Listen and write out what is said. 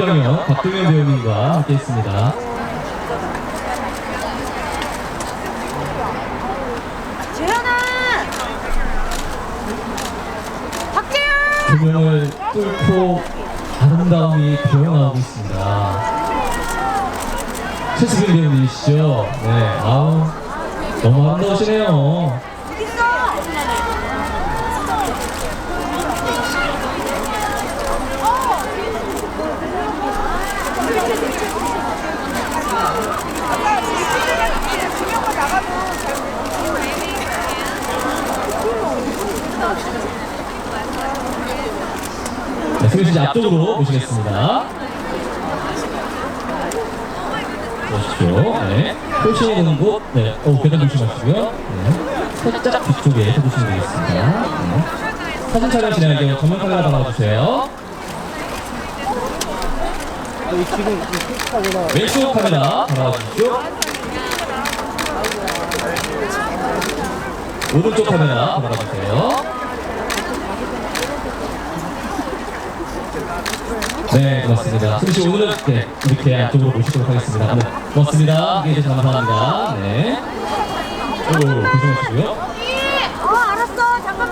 박병현, 박동현 배우님과 함께 했습니다. 재현아! 박재현! 조명을 뚫고 아름다움이 배어나오고 있습니다. 최수빈 배우님이시죠? 네, 아우, 너무 아름다우시네요. 네, 수빈 씨 앞쪽으로 모시겠습니다. 보십시오. 네. 표시에 있는 곳, 네. 어, 계단 조심하시고요. 네. 살짝 뒤쪽에 서주시면 되겠습니다. 네. 사진 촬영 진행할 경우 전면 카메라 담아주세요. 왼쪽 카메라 담아주십시오. 오른쪽 카메라 담아주세요. 네, 고맙습니다. 수빈 씨 오늘은 네, 이렇게 안쪽으로 모시도록 하겠습니다. 네, 고맙습니다. 함께 해 주셔서 감사합니다. 네. 오, 조심하시고요.